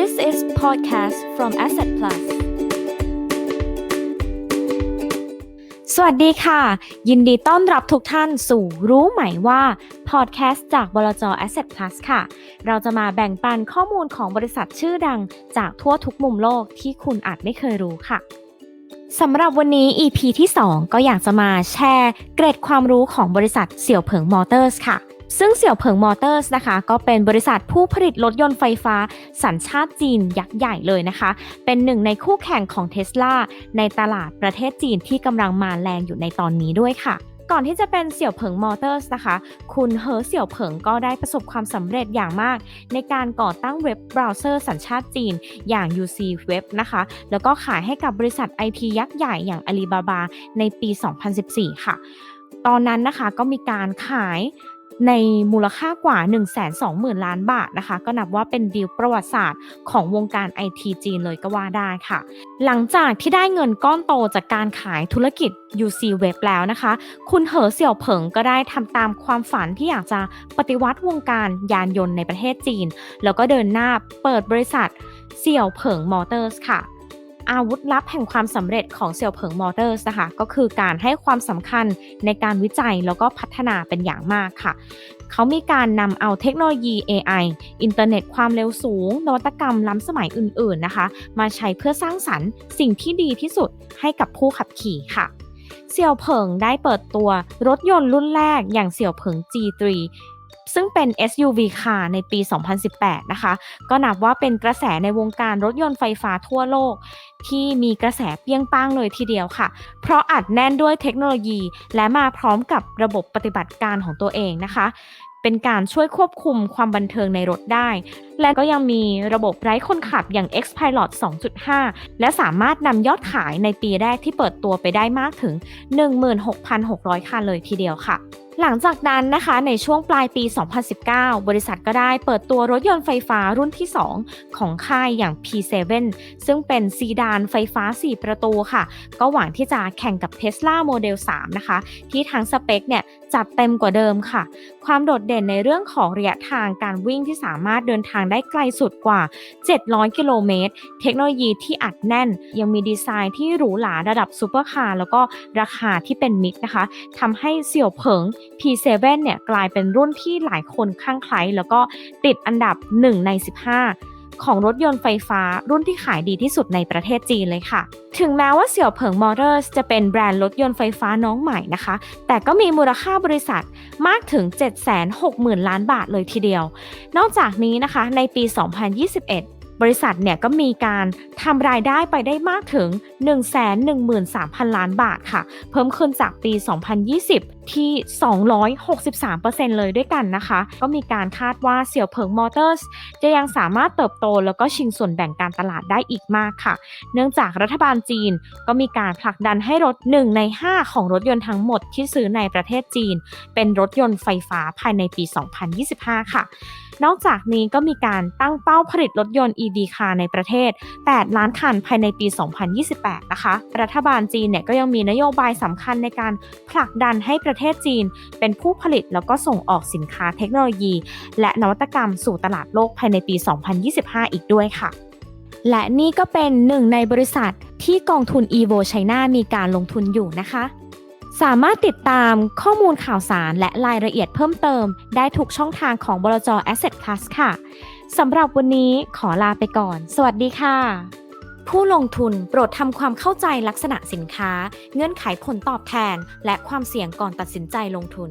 This is podcast from Asset Plus สวัสดีค่ะ ยินดีต้อนรับทุกท่านสู่รู้ไหมว่าพอดแคสต์จากบลจ Asset Plus ค่ะ เราจะมาแบ่งปันข้อมูลของบริษัทชื่อดังจากทั่วทุกมุมโลกที่คุณอาจไม่เคยรู้ค่ะสำหรับวันนี้ EP ที่ 2 ก็อยากจะมาแชร์ เกร็ดความรู้ของบริษัทเสี่ยวเผิงมอเตอร์สค่ะ ซึ่งเสี่ยวเผิงมอเตอร์สนะคะ ก็เป็นบริษัทผู้ผลิตรถยนต์ไฟฟ้า สัญชาติจีนยักษ์ใหญ่เลยนะคะ เป็นหนึ่งในคู่แข่งของเท s l a ในตลาดประเทศจีนที่กำลังมาแรงอยู่ในตอนนี้ด้วยค่ะก่อนที่จะเป็นเสี่ยวเผิงมอเตอร์สนะคะ คุณเหอเสี่ยวเผิงก็ได้ประสบความสำเร็จอย่างมาก ในการก่อตั้งเว็บเบราว์เซอร์สัญชาติจีนอย่าง UC Web นะคะ แล้วก็ขายให้กับบริษัทไอทียักษ์ใหญ่อย่าง Alibaba ในปี 2014 ค่ะ ตอนนั้นนะคะก็มีการขาย ในมูลค่ากว่า 120,000 ล้านบาทนะคะ ก็นับว่าเป็นดีลประวัติศาสตร์ของวงการไอทีจีนเลยก็ว่าได้ค่ะ หลังจากที่ได้เงินก้อนโตจากการขายธุรกิจ UC Web แล้วนะคะ คุณเหอเสี่ยวเผิงก็ได้ทำตามความฝันที่อยากจะปฏิวัติวงการยานยนต์ในประเทศจีน แล้วก็เดินหน้าเปิดบริษัทเสี่ยวเผิงมอเตอร์สค่ะ อาวุธลับแห่งความสำเร็จของเสี่ยวเผิงมอเตอร์สนะคะก็คือการให้ความสำคัญในการวิจัยแล้วก็พัฒนาเป็นอย่างมากค่ะเขามีการนำเอาเทคโนโลยี AI อินเทอร์เน็ตความเร็วสูง นวัตกรรมล้ำสมัยอื่นๆนะคะ มาใช้เพื่อสร้างสรรค์สิ่งที่ดีที่สุดให้กับผู้ขับขี่ค่ะเสี่ยวเผิงได้เปิดตัวรถยนต์รุ่นแรกอย่างเสี่ยวเผิง G3 ซึ่งเป็น SUV ค่ะในปี 2018 นะคะ ก็นับว่าเป็นกระแสในวงการรถยนต์ไฟฟ้าทั่วโลก ที่มีกระแสเปี้ยงป้างเลยทีเดียวค่ะ เพราะอัดแน่นด้วยเทคโนโลยี และมาพร้อมกับระบบปฏิบัติการของตัวเองนะคะ เป็นการช่วยควบคุมความบันเทิงในรถได้ และก็ยังมีระบบไร้คนขับอย่าง X Pilot 2.5 และสามารถนำยอดขายในปีแรกที่เปิดตัวไปได้มากถึง 16,600 คันเลยทีเดียวค่ะ หลังจากนั้นนะคะในช่วงปลายปี 2019 บริษัทก็ได้เปิดตัวรถยนต์ไฟฟ้ารุ่นที่ 2 ของค่ายอย่าง P7 ซึ่งเป็นซีดานไฟฟ้า 4 ประตูค่ะ ก็หวังที่จะแข่งกับ Tesla Model 3 นะคะ ที่ทางสเปคเนี่ยจัดเต็มกว่าเดิมค่ะ ความโดดเด่นในเรื่องของระยะทางการวิ่งที่สามารถเดินทางได้ไกลสุดกว่า 700 กิโลเมตร เทคโนโลยีที่อัดแน่น ยังมีดีไซน์ที่หรูหราระดับซูเปอร์คาร์แล้วก็ราคาที่เป็นมิตรนะคะทำให้เสี่ยวเผิง P7 เนี่ยกลายเป็นรุ่นที่หลายคนข้างใคล้แล้วก็ติดอันดับ 1 ใน 15 ของรถยนต์ไฟฟ้ารุ่นที่ขายดีที่สุดในประเทศจีนเลยค่ะ ถึงแม้ว่าเสี่ยวเผิงมอเตอร์สจะเป็นแบรนด์รถยนต์ไฟฟ้าน้องใหม่นะคะ แต่ก็มีมูลค่าบริษัทมากถึง 760,000 ล้านบาทเลยทีเดียว นอกจากนี้นะคะในปี 2021บริษัทเนี่ยก็มีการทำรายได้ไปได้มากถึง 113,000 ล้านบาทค่ะ เพิ่มขึ้นจากปี 2020ที่ 263%เลยด้วยกันนะคะ ก็มีการคาดว่าเสี่ยวเผิงมอเตอร์สจะยังสามารถเติบโตแล้วก็ชิงส่วนแบ่งการตลาดได้อีกมากค่ะ เนื่องจากรัฐบาลจีนก็มีการผลักดันให้รถ 1 ใน 5 ของรถยนต์ทั้งหมดที่ซื้อในประเทศจีน เป็นรถยนต์ไฟฟ้าภายในปี 2025 ค่ะนอกจากนี้ก็มีการตั้งเป้าผลิตรถยนต์ EV คาในประเทศ 8 ล้านคันภายในปี 2028 นะคะ รัฐบาลจีนเนี่ยก็ยังมีนโยบายสำคัญในการผลักดันให้ประเทศจีน เป็นผู้ผลิตแล้วก็ส่งออกสินค้าเทคโนโลยี และนวัตกรรมสู่ตลาดโลกภายในปี 2025 อีกด้วยค่ะ และนี่ก็เป็นหนึ่งในบริษัทที่กองทุน EVO China มีการลงทุนอยู่นะคะ สามารถติดตามข้อมูลข่าวสารและรายละเอียดเพิ่มเติม ได้ทุกช่องทางของบลจ Asset Plus ค่ะสำหรับวันนี้ขอลาไปก่อน สวัสดีค่ะ ผู้ลงทุนโปรดทำความเข้าใจลักษณะสินค้า เงื่อนไขผลตอบแทน และความเสี่ยงก่อนตัดสินใจลงทุน